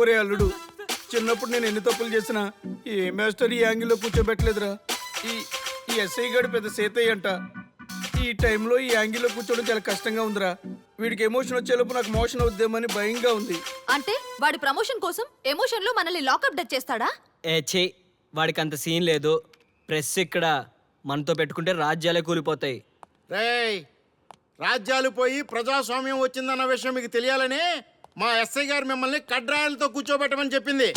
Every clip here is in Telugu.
ఒరే అల్లుడు చిన్నప్పుడు నేను ఎన్ని తప్పులు చేసినా ఏ మాస్టర్ ఈ యాంగిల్లో కూర్చోబెట్టలేదురా. ఈ ఈ ఎస్ఐ గడు పెద్ద సేతయ్య అంట. ఈ టైంలో ఈ యాంగిల్లో కూర్చోవడం చాలా కష్టంగా ఉందిరా. వీడికి ఎమోషన్ వచ్చేలోపు నాకు మోషన్ అవుద్దేమని భయంగా ఉంది. అంటే వాడి ప్రమోషన్ కోసం ఎమోషన్లో మనల్ని లాకప్ డెత్ చేస్తాడా? ఏ వాడికి అంత సీన్ లేదు. ప్రెస్ ఇక్కడ మనతో పెట్టుకుంటే రాజ్యాలే కూలిపోతాయి. రేయ్ రాజ్యాలు పోయి ప్రజాస్వామ్యం వచ్చిందన్న విషయం మీకు తెలియాలని మా ఎస్ఐ గారు మిమ్మల్ని కడ్రాయలతో కూర్చోబెట్టమని చెప్పింది.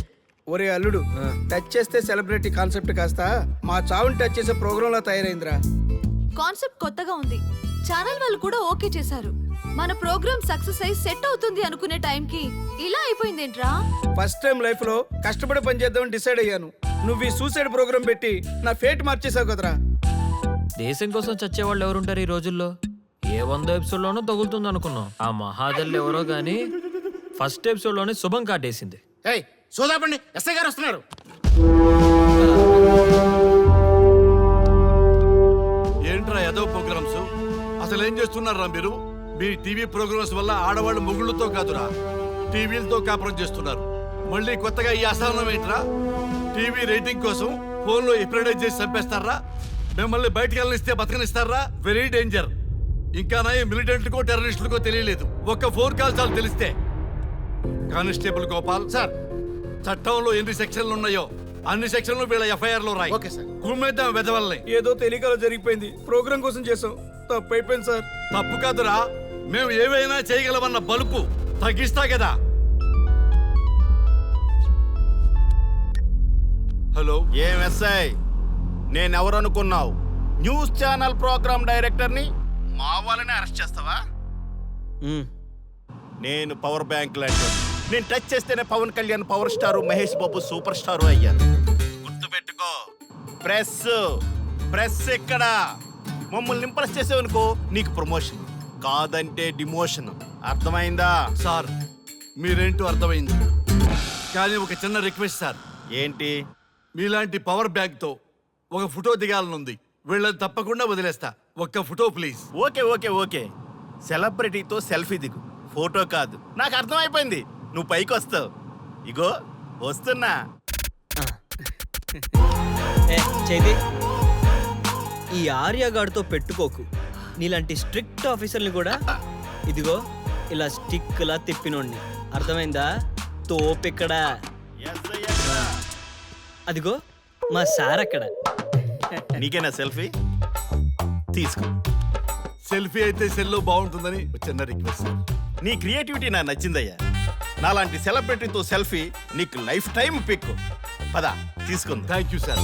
ఒరే అల్లుడు టచ్ చేస్తే సెలబ్రిటీ కాన్సెప్ట్ కాస్త మా చావుని టచ్ చేసే ప్రోగ్రామ్ లా తయారైందిరా. కాన్సెప్ట్ కొత్తగా ఉంది. ఛానల్ వాళ్ళు కూడా ఓకే చేశారు. మన ప్రోగ్రామ్ సక్సెస్ అయి సెట్ అవుతుంది అనుకునే టైంకి ఇలా అయిపోయిందేంట్రా? ఫస్ట్ టైం లైఫ్లో కష్టపడి పని చేద్దామని డిసైడ్ అయ్యాను. నువ్వు ఈ సూసైడ్ ప్రోగ్రామ్ పెట్టి నా ఫేట్ మార్చేసావు కదరా. దేశం కోసం చచ్చేవాళ్ళు ఎవరుంటారు ఈ రోజుల్లో? ఏ వంద ఎపిసోడ్లోనో తగులుతుంది అనుకున్నాం. ఆ మహాదల్లు ఎవరో గానీ ఫస్ట్ ఎపిసోడ్లోనే శుభం కాటేసింది. ఏయ్ సోదాపండి. ఎస్ఐ గారు వస్తున్నారు. ఏంట్రా ఏదో ప్రోగ్రామ్స్? అసలు ఏం చేస్తున్నారా మీరు? మీ టీవీ ప్రోగ్రామ్స్ వల్ల ఆడవాళ్ళు మొగుళ్ళతో కాదురా. టీవీలతో కాపురం చేస్తున్నారు. మళ్ళీ కొత్తగా ఈ అసహనం ఏంట్రా? టీవీ రేటింగ్ కోసం ఫోన్లో ఎప్రిడైజ్ చేసి చంపేస్తారా? మిమ్మల్ని బయటికి వెళ్ళనిస్తే బతకనిస్తారా? వెరీ డేంజర్ ఇంకా నా మిలిటెంట్లకో టెర్రరిస్టులకో తెలియలేదు. ఒక్క ఫోన్ కాల్ చాలు తెలిస్తే. Constable Gopal sir. చట్టంలో ఎన్ని సెక్షన్లు ఉన్నాయో అన్ని సెక్షన్లు వీళ్ళ ఎఫ్ఐఆర్లో రాయి. Okay sir. కుమ్మేద్దాం వెదవల్ని ఏదో తెలియకలో జరిగిపోయింది. ప్రోగ్రామ్ కోసం చేసాం. తప్పు అయిపోయింది సార్. తప్పు కాదురా. మేము ఏవైనా చేయగలమన్న బలుపు తగ్గిస్తా కదా. హలో. ఏం ఎస్ఐ? నేనెవరు అనుకున్నావు న్యూస్ ఛానల్ ప్రోగ్రామ్ డైరెక్టర్ని మా వాళ్ళని అరెస్ట్ చేస్తావా? నేను పవర్ బ్యాంక్ లాంటి నేను టచ్ చేస్తేనే Pawan Kalyan power star Mahesh Babu super star అయ్యాను. గుర్తుపెట్టుకో. ప్రెస్ ప్రెస్ ఎక్కడ? మమ్మల్ని ఇంప్రెస్ చేసావనుకో నీకు ప్రమోషన్. కాదంటే డిమోషన్. అర్థమైందా? సార్ మీరేంటో అర్థమైంది. కానీ ఒక చిన్న రిక్వెస్ట్ సార్. ఏంటి? మీలాంటి పవర్ బ్యాంక్తో ఒక ఫోటో దిగాలనుంది. వీళ్ళని తప్పకుండా వదిలేస్తా. ఒక్క photo please. Okay okay okay. సెలబ్రిటీతో selfie దిగు. ఫోటో కాదు. నాకు అర్థమైపోయింది. నువ్వు పైకి వస్తావు. ఇగో వస్తున్నా. ఏ చైతి. ఈ ఆర్యగాడితో పెట్టుకోకు. నీలాంటి స్ట్రిక్ట్ ఆఫీసర్ని కూడా ఇదిగో ఇలా స్టిక్లా తిప్పినోడిని. అర్థమైందా? తోపిక్కడ? అదిగో మా సార్ అక్కడ నీకేనా సెల్ఫీ? తీసుకో. సెల్ఫీ అయితే సెల్లో బాగుంటుందని ఒక చిన్న రిక్వెస్ట్ నీ క్రియేటివిటీ నాకు నచ్చిందయ్యా. నాలాంటి సెలబ్రిటీతో సెల్ఫీ నీకు లైఫ్ టైం పిక్. పద తీసుకుందా. Thank you sir.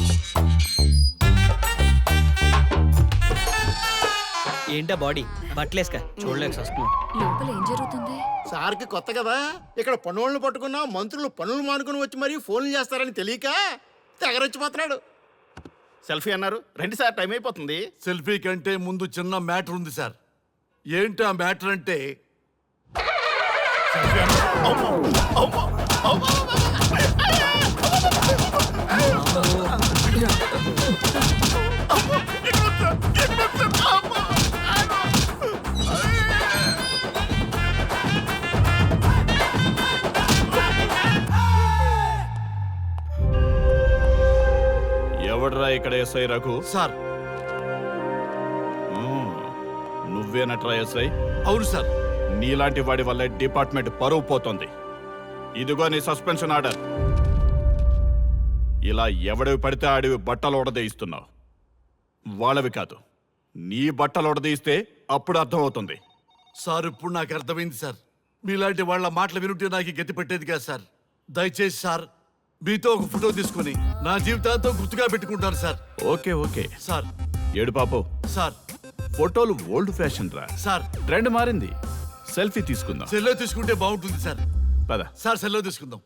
ఏంటా బాడీ? బట్టలేసుక చూడలేక వస్తున్నాం లోపల ఏం జరుగుతుంది? సార్కి కొత్త కదా. ఇక్కడ పనులను పట్టుకున్నా మంత్రులు పనులు మానుకుని వచ్చి మరీ ఫోన్లు చేస్తారని తెలియక తెగరొచ్చిపోతున్నాడు సెల్ఫీ అన్నారు. రెండు సార్ టైం అయిపోతుంది. సెల్ఫీ కంటే ముందు చిన్న మ్యాటర్ ఉంది సార్. ఏంటి ఆ మ్యాటర్ అంటే ఎవడ్రా ఇక్కడ ఎస్ఐ రఘు? సార్. నువ్వేనట్రా ఎస్ఐ అవును సార్. నీలాంటి వాడి వల్ల డిపార్ట్మెంట్ పరువు పోతుంది. ఇదిగో నీ సస్పెన్షన్ ఆర్డర్. ఇలా ఎవడివి పడితే ఆడివి బట్టలు ఉడదీయిస్తున్నావు వాళ్ళవి కాదు. నీ బట్టలు ఉడదీయిస్తే అప్పుడు అర్థమవుతుంది. సార్ ఇప్పుడు నాకు అర్థమైంది సార్. మీలాంటి వాళ్ళ మాటలు వినుంటే నాకు గతి పెట్టేది కాదు సార్. దయచేసి సార్ మీతో ఒక ఫోటో తీసుకుని నా జీవితాంతో గుర్తుగా పెట్టుకుంటాను సార్. Okay okay. సార్. ఏడు పాపు. సార్. ఫోటోలు ఓల్డ్ ఫ్యాషన్ రా. సార్. ట్రెండ్ మారింది. సెల్ఫీ తీసుకుందాం. సెల్లో తీసుకుంటే బాగుంటుంది సార్. పద. సార్ సెల్లో తీసుకుందాం.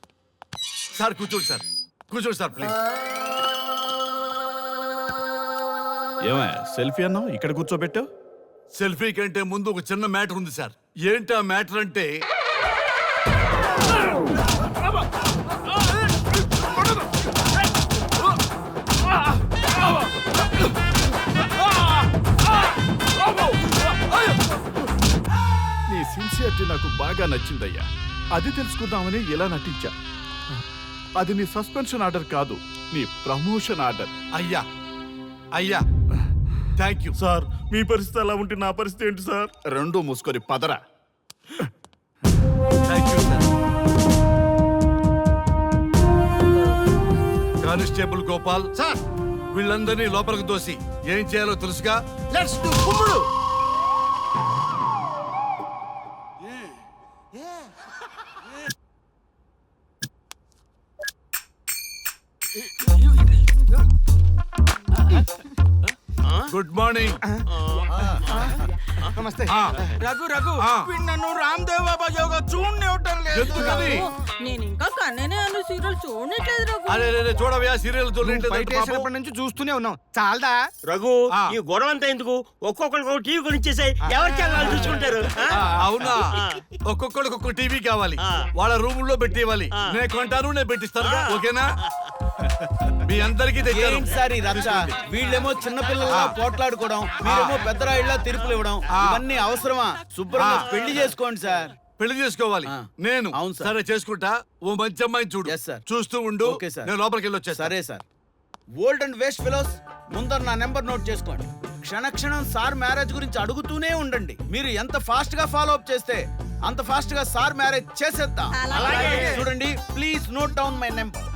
సార్ కూర్చోండి సార్. కూర్చోండి సార్ ప్లీజ్. ఏమయ్య సెల్ఫీ అన్నావు? ఇక్కడ కూర్చోబెట్టావు? సెల్ఫీ కంటే ముందు ఒక చిన్న మ్యాటర్ ఉంది సార్. ఏంటి ఆ మ్యాటర్ అంటే నచ్చిందయ్యా. అది తెలుసుకుందామని ఇలా నటించా. అది నీ సస్పెన్షన్ ఆర్డర్ కాదు నీ ప్రమోషన్ ఆర్డర్. అయ్యా అయ్యా. థ్యాంక్ యూ సార్ మీ పరిస్థితి అలా ఉంటే నా పరిస్థితి ఏంటి సార్? రెండు మూసుకొని పదరా. Thank you sir constable Gopal sir వీళ్ళందరినీ లోపలికి దోసి ఏం చేయాలో తెలుసుగా? లెట్స్ డు కుమ్ముడు. గుడ్ మార్నింగ్ నమస్తే. రఘు రఘు నన్ను రామ్దేవ్ బాబా యోగా చూడనివ్వటం లేదు. ఎందుకని నేను ఇంకా కన్ననే అను సీరియల్ చూడట్లేదు రఘు. అరే రే, రే, చూడవయ్యా సీరియల్ బయట వేసినప్పటి నుంచి చూస్తూనే ఉన్నాం చాలదా? రఘు. ఈ గొడవ అంతా ఎందుకు? ఒక్కొక్కరికి ఒక టీవీ కొనిచ్చేసాయి. ఎవరి ఛానల్ చూసుకుంటారు? అవునా? ఒక్కొక్కడికి ఒక్కొక్క టీవీ కావాలి. వాళ్ళ రూమ్లో పెట్టి ఇవ్వాలి నేను కొంటాను నేను పెట్టిస్తాను. ఓకేనా? మీ అందరికీ తెచ్చాను సార్ ఈ రచ్చ? వీళ్ళేమో చిన్నపిల్లల్లా పోట్లాడుకోవడం మీరేమో పెద్దరాయిళ్ళ తీర్పులు ఇవ్వడం. ఇవన్నీ అవసరమా? శుభ్రంగా. పెళ్ళి చేసుకోండి సార్. పెళ్ళి చేసుకోవాలి. నేను. అవును సార్. సరే చేసుకుంటా. ఓ మంచి అమ్మాయిని చూడు. చూస్తూ ఉండు. నేను లోపలికి వెళ్ళి వచ్చేస్తా. సరే sir. Old and waste fellows ముందర నా నెంబర్ నోట్ చేసుకోండి. క్షణక్షణం సార్ మ్యారేజ్ గురించి అడుగుతూనే ఉండండి. మీరు ఎంత ఫాస్ట్గా ఫాలో అప్ చేస్తే అంత ఫాస్ట్గా సార్ మ్యారేజ్ చేసేద్దాం. చూడండి please note down my number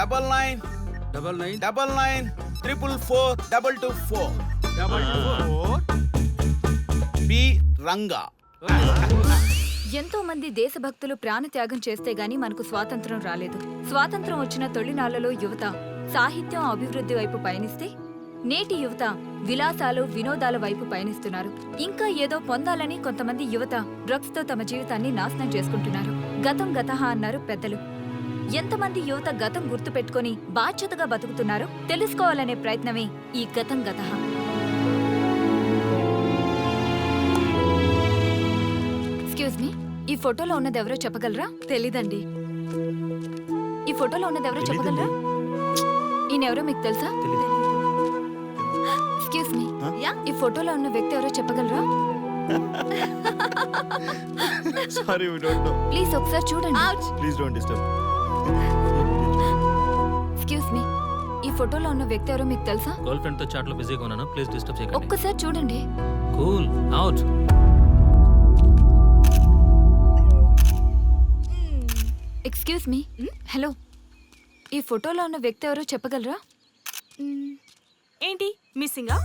double nine double nine double nine triple four double two four double two four P Ranga. ఎంతో మంది దేశభక్తులు ప్రాణత్యాగం చేస్తే గాని మనకు స్వాతంత్రం రాలేదు. స్వాతంత్రం వచ్చిన తొలినాళ్ళలో యువత సాహిత్యం అభివృద్ధి వైపు పయనిస్తే నేటి యువత విలాసాలు వినోదాల వైపు పయనిస్తున్నారు. ఇంకా ఏదో పొందాలని కొంతమంది యువత డ్రగ్స్తో తమ జీవితాన్ని నాశనం చేసుకుంటున్నారు. గతం గతహ అన్నారు పెద్దలు. ఎంతమంది యువత గతం గుర్తుపెట్టుకొని బాధ్యతగా బతుకుతున్నారో తెలుసుకోవాలనే ప్రయత్నమే ఈ గతం గతహ. ఎక్స్క్యూజ్ మీ ఈ ఫోటోలో ఉన్నది ఎవరో చెప్పగలరా? తెలీదండి. ఈ ఫోటోలో ఉన్నది ఎవరో చెప్పగలరా? ఈయన ఎవరో మీకు తెలుసా? ఎక్స్క్యూజ్ మీ యా ఈ ఫోటోలో ఉన్న వ్యక్తి ఎవరో చెప్పగలరా? Sorry we don't know please ఒకసారి చూడండి. Please don't disturb excuse me ఈ ఫోటోలో ఉన్న వ్యక్తి ఎవరో మీకు తెలుసా? గర్ల్ ఫ్రెండ్తో చాట్లో బిజీగా ఉన్నాను? ప్లీజ్ డిస్టర్బ్ చేయకండి. ఒక్కసారి చూడండి. Cool out excuse me hello ఈ ఫోటోలో ఉన్న వ్యక్తి ఎవరో చెప్పగలరా? ఏంటి? మిస్సింగా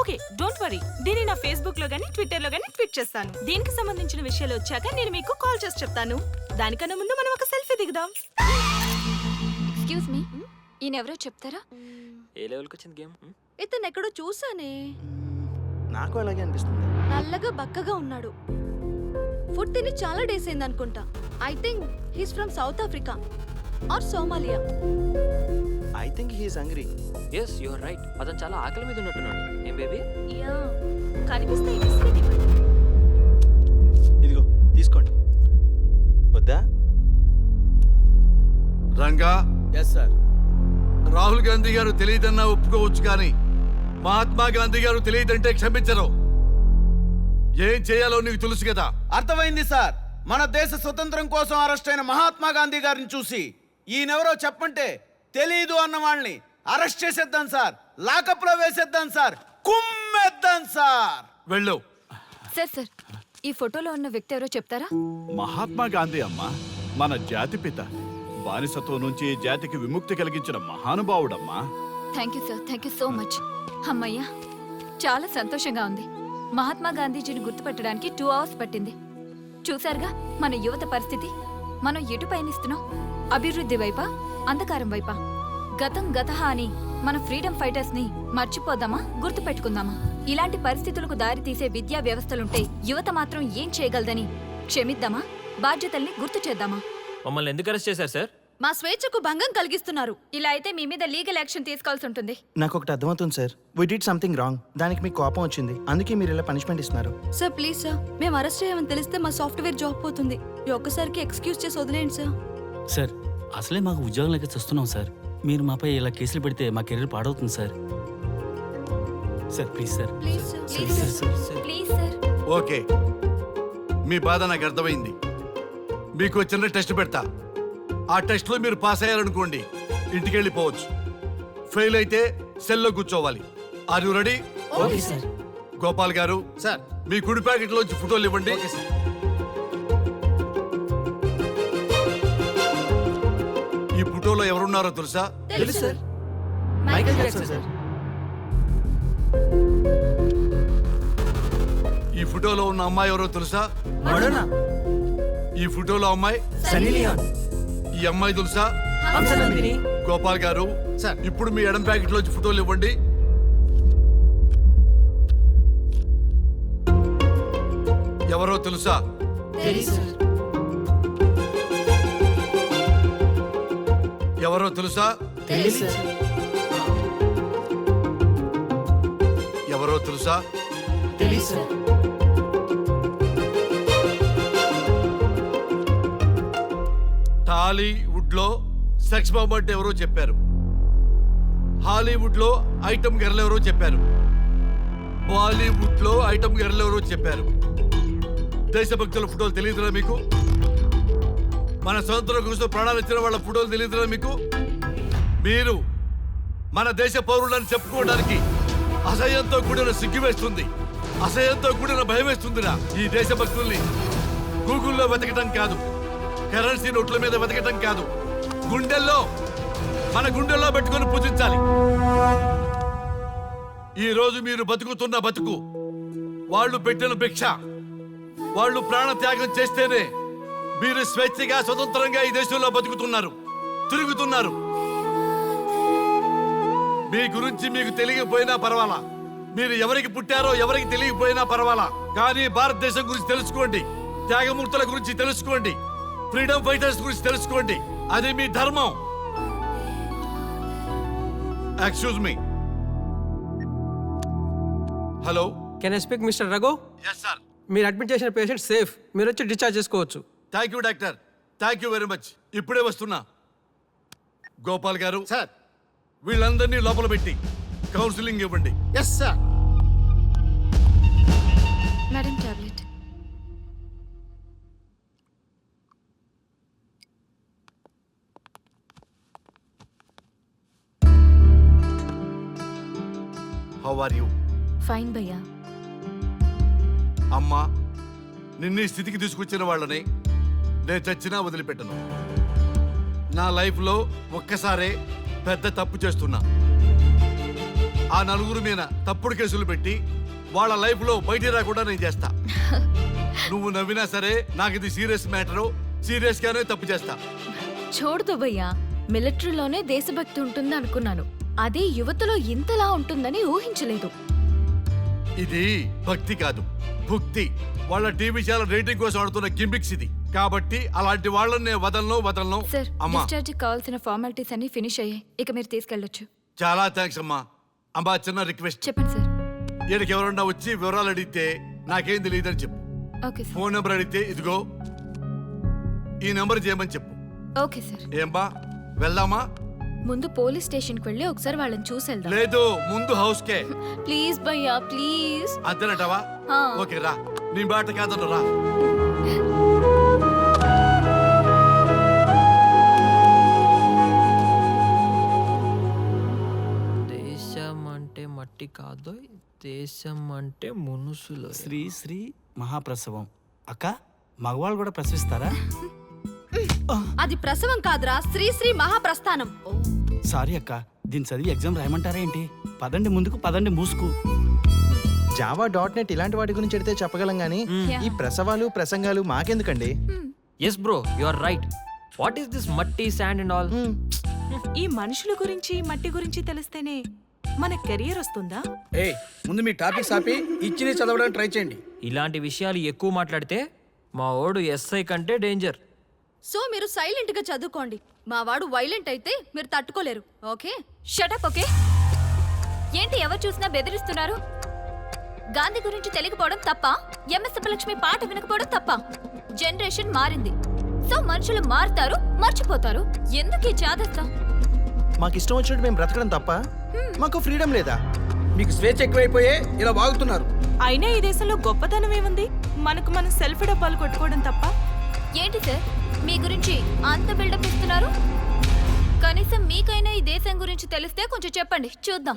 ఓకే డోంట్ వరీ దీన్ని నా ఫేస్బుక్లో గానీ ట్విట్టర్లో గానీ ట్వీట్ చేస్తాను. దీనికి సంబంధించిన విషయాలు వచ్చాక నేను మీకు కాల్ చేసి చెప్తాను. దానికన్నా ముందు మనం ఒక సెల్ఫీ దిగుదాం. ఎక్స్క్యూజ్ మీ ఈయన ఎవరో చెప్తారా? ఏ లెవెల్కి వచ్చింది గేమ్? ఇతను ఎక్కడో చూసానే నాకు అలాగే అనిపిస్తుంది. నల్లగా బక్కగా ఉన్నాడు. ఫుడ్ తిని చాలా డేస్ అయింది అనుకుంటా. I think he's from South Africa or Somalia I think he's hungry yes you're right అతను చాలా ఆకలి మీద ఉన్నట్టున్నాడు. ఏం బేబీ? యా కనిపిస్తే బిస్కెట్ ఇవ్వండి. ఇదిగో తీసుకోండి. వద్దా? రంగా? ఎస్ సార్ రాహుల్ గాంధీ గారు తెలియదన్నా ఒప్పుకోవచ్చు కానీ మహాత్మా గాంధీ గారు తెలియదంటే క్షమించరు. ఏం చేయాలో నీకు తెలుసు కదా? అర్థమైంది సార్. మన దేశ స్వతంత్రం కోసం అరెస్ట్ అయిన మహాత్మా గాంధీ గారిని చూసి ఈయనెవరో చెప్పంటే తెలీదు అన్న వాళ్ళని అరెస్ట్ చేసేద్దాం సార్. లాకప్లో వేసేద్దాం సార్. కుమ్మేద్దాం సార్. వెళ్ళు. సార్ సార్ ఈ ఫోటోలో ఉన్న వ్యక్తి ఎవరో చెప్తారా? మహాత్మా గాంధీ అమ్మ మన జాతిపిత బానిసత్వం నుంచి జాతికి విముక్తి కలిగించిన మహానుభావుడమ్మా. Thank you sir. Thank you so much. అమ్మయ్యా చాలా సంతోషంగా ఉంది. మహాత్మా గాంధీజీని గుర్తుపెట్టడానికి టూ అవర్స్ పట్టింది. చూశారుగా మన యువత పరిస్థితి? మనం ఎటు పయనిస్తున్నాం? అభివృద్ధి వైపా? అంధకారం వైపా? గతం గతహ అని మన ఫ్రీడమ్ ఫైటర్స్ని మర్చిపోదామా? గుర్తుపెట్టుకుందామా? ఇలాంటి పరిస్థితులకు దారి తీసే విద్యా వ్యవస్థలుంటే యువత మాత్రం ఏం చేయగలదని క్షమిద్దామా? బాధ్యతల్ని గుర్తు చేద్దామా? మమ్మల్ని ఎందుకు అరెస్ట్ చేశారు సార్? మా స్వేచ్ఛకు భంగం కలిగిస్తున్నారు. ఇలా అయితే మీ మీద లీగల్ యాక్షన్ తీసుకోవాల్సి ఉంటుంది. నాకు ఒకటి అర్థమవుతుంది sir. We did something wrong దానికి మీకు కోపం వచ్చింది. అందుకే మీరు ఇలా పనిష్మెంట్ ఇస్తున్నారు. Sir please sir. మేము అరెస్ట్ చేయమని తెలిస్తే మా సాఫ్ట్వేర్ జాబ్ పోతుంది. ఈ ఒక్కసారికి ఎక్స్క్యూజ్ చేసి వదిలేండి సార్. సార్ అసలే మాకు ఉద్యోగం లేక చూస్తున్నాం సార్. మీరు మాపై ఇలా కేసులు పెడితే మా కెరీర్ పాడవుతుంది sir. Sir please sir. Please sir please sir. Okay మీ బాధ నాకు అర్థమైంది. మీకు చిన్న టెస్ట్ పెడతా. ఆ టెస్ట్లో మీరు పాస్ అయ్యారనుకోండి ఇంటికి వెళ్ళిపోవచ్చు ఫెయిల్ అయితే సెల్లో కూర్చోవాలి. Are you ready okay sir. Gopal గారు సార్. మీ కుడి ప్యాకెట్లోంచి ఫోటోలు ఇవ్వండి. ఈ ఫోటోలో ఎవరున్నారో తెలుసా? తెలుసు సార్. మైకేల్ జాక్సన్ సార్ ఈ ఫోటోలో ఉన్న అమ్మాయి ఎవరో తెలుసా? మడోనా ఈ ఫోటోలో అమ్మాయి? సన్నీ లియోన్. ఈ అమ్మాయి తెలుసా? గోపాల్ గారు సార్. ఇప్పుడు మీ ఎడం ప్యాకెట్ లోంచి ఫోటోలు ఇవ్వండి. ఎవరో తెలుసా? తెలుసు ఎవరో తెలుసా? తెలుసు సార్. ఎవరో తెలుసా? తెలుసు టాలీవుడ్లో సెక్స్ బాంబ్ అంటే ఎవరో చెప్పారు. హాలీవుడ్లో ఐటమ్ గర్ల్ ఎవరో చెప్పారు. బాలీవుడ్లో ఐటమ్ గర్ల్ ఎవరో చెప్పారు. దేశభక్తుల ఫోటోలు తెలియదురా మీకు? మన స్వతంత్రం కోసం ప్రాణాలు ఇచ్చిన వాళ్ళ ఫోటోలు తెలియదురా మీకు? మీరు మన దేశ పౌరులని చెప్పుకోవడానికి అసహ్యంతో కూడిన సిగ్గు వేస్తుంది. అసహ్యంతో కూడిన భయం వేస్తుందిరా ఈ దేశభక్తుల్ని. గూగుల్లో వెతకడం కాదు. కరెన్సీ నోట్ల మీద వెతకటం కాదు. గుండెల్లో మన గుండెల్లో పెట్టుకొని పూజించాలి. ఈ రోజు మీరు బతుకుతున్న బతుకు వాళ్ళు పెట్టిన భిక్ష వాళ్ళు ప్రాణ త్యాగం చేస్తేనే మీరు స్వేచ్ఛగా స్వతంత్రంగా ఈ దేశంలో బతుకుతున్నారు తిరుగుతున్నారు. మీ గురించి మీకు తెలియకపోయినా పర్వాలా. మీరు ఎవరికి పుట్టారో ఎవరికి తెలియకపోయినా పర్వాలా. కానీ భారతదేశం గురించి తెలుసుకోండి. త్యాగమూర్తుల గురించి తెలుసుకోండి. ఫ్రీడమ్ ఫైటర్స్ గురించి తెలుసుకోండి. అది మీ ధర్మం. Excuse me hello can I speak mister Raghu yes sir మీరు అడ్మిట్ చేసిన పేషెంట్ సేఫ్ మీరు వచ్చి డిశ్చార్జ్ చేసుకోవచ్చు. Thank you doctor thank you very much ఇప్పుడే వస్తున్నా. గోపాల్ గారు సార్ వీళ్ళందరినీ లోపల పెట్టి కౌన్సిలింగ్ ఇవ్వండి. Yes sir madam how are you fine భయ్యా అమ్మా నిన్ను ఈ స్థితికి తీసుకొచ్చిన వాళ్ళని నేను చచ్చినా వదిలిపెట్టను. నా లైఫ్లో ఒక్కసారే పెద్ద తప్పు చేస్తున్నా. ఆ నలుగురు మీద తప్పుడు కేసులు పెట్టి వాళ్ళ లైఫ్లో బయట రాకుండా నేను చేస్తా. నువ్వు నవ్వినా సరే నాకు ఇది సీరియస్ మ్యాటరు సీరియస్గానే తప్పు చేస్తా. చూడదు భయ్యా మిలిటరీలోనే దేశభక్తి ఉంటుంది అనుకున్నాను అదే యువతలో ఇంతలా ఉంటుందని ఊహించలేదు. ఇది భక్తి కాదు భుక్తి. వాళ్ళ టీవీ ఛానల్ రేటింగ్ కోసం ఆడుతున్న గిమ్మిక్స్ ఇది. కాబట్టి అలాంటి వాళ్ళని నేను వదలను వదలను. సార్ అమ్మా. డిశ్చార్జ్ కావాల్సిన ఫార్మాలిటీస్ అన్ని ఫినిష్ అయ్యాయి. ఇక మీరు తీసుకెళ్ళొచ్చు. చాలా థ్యాంక్స్ అమ్మా. అమ్మా చిన్న రిక్వెస్ట్. చెప్పండి సార్. ఈయనకి ఎవరన్నా వచ్చి వివరాలు అడిగితే నాకేం తెలియదని చెప్పు. Okay sir. ఫోన్ నెంబర్ అడిగితే ఇదిగో ఈ నెంబర్ చేయమని చెప్పు. Okay sir. ఏంబా వెళ్దామా? ముందు పోలీస్ స్టేషన్కి వెళ్ళి ఒకసారి వాళ్ళని చూసి వెళ్దాం లేదు ముందు హౌస్ కే ప్లీజ్ భయ్యా ప్లీజ్. అంతేనటవా ఆ. ఓకే రా. నీ బాట కాదను రా. దేశం అంటే మట్టి కాదు దేశం అంటే మునుసులు. శ్రీ శ్రీ మహాప్రసవం. అక్క మగవాళ్ళు కూడా ప్రసవిస్తారా? అది ప్రసవం కాదురా శ్రీ శ్రీ మహాప్రస్థానం. సారీ అక్క దీన్ని చదివి ఎగ్జామ్ రాయమంటారా ఏంటి? పదండి ముందుకు పదండి మూసుకు. జావా డాట్ నెట్ ఇలాంటి వాటి గురించి అడిగితే చెప్పగలం కానీ ఈ ప్రసవాలు ప్రసంగాలు మాకెందుకండి? Yes bro you are right what is this మట్టి శాండ్ అండ్ ఆల్ ఈ మనుషుల గురించి మట్టి గురించి తెలిస్తేనే మన కెరియర్ వస్తుందా? ఏ ముందు మీ టాపిక్స్ ఆపి ఇచ్చి చదవడానికి ట్రై చేయండి. ఇలాంటి విషయాలు ఎక్కువ మాట్లాడితే మా ఓడు ఎస్ఐ కంటే డేంజర్. సో మీరు సైలెంట్గా చదువుకోండి. మా వాడు వైలెంట్ అయితే మీరు తట్టుకోలేరు. ఓకే? షటప్ ఓకే ఏంటి ఎవరు చూసినా బెదిరిస్తున్నారు? గాంధీ గురించి తెలియకపోవడం తప్ప ఎంఎస్ లక్ష్మి పాట వినకపోవడం తప్ప. జనరేషన్ మారింది. సో మనుషులు మారుతారు మర్చిపోతారు. ఎందుకు ఈ చాదస్తం మాకు ఇష్టం వచ్చినట్టు మేము బ్రతకడం తప్ప మాకు ఫ్రీడమ్ లేదా? మీకు స్వేచ్ఛ ఎక్కువైపోయే ఇలా వాగుతున్నారు. అయినా ఈ దేశంలో గొప్పతనం ఏముంది? మనకు మనం సెల్ఫ్ డబ్బాలు కొట్టుకోవడం తప్ప. ఏంటి సార్? మీ గురించి అంత బిల్డప్ ఇస్తున్నారు? కనీసం మీకైనా ఈ దేశం గురించి తెలిస్తే కొంచెం చెప్పండి. చూద్దాం.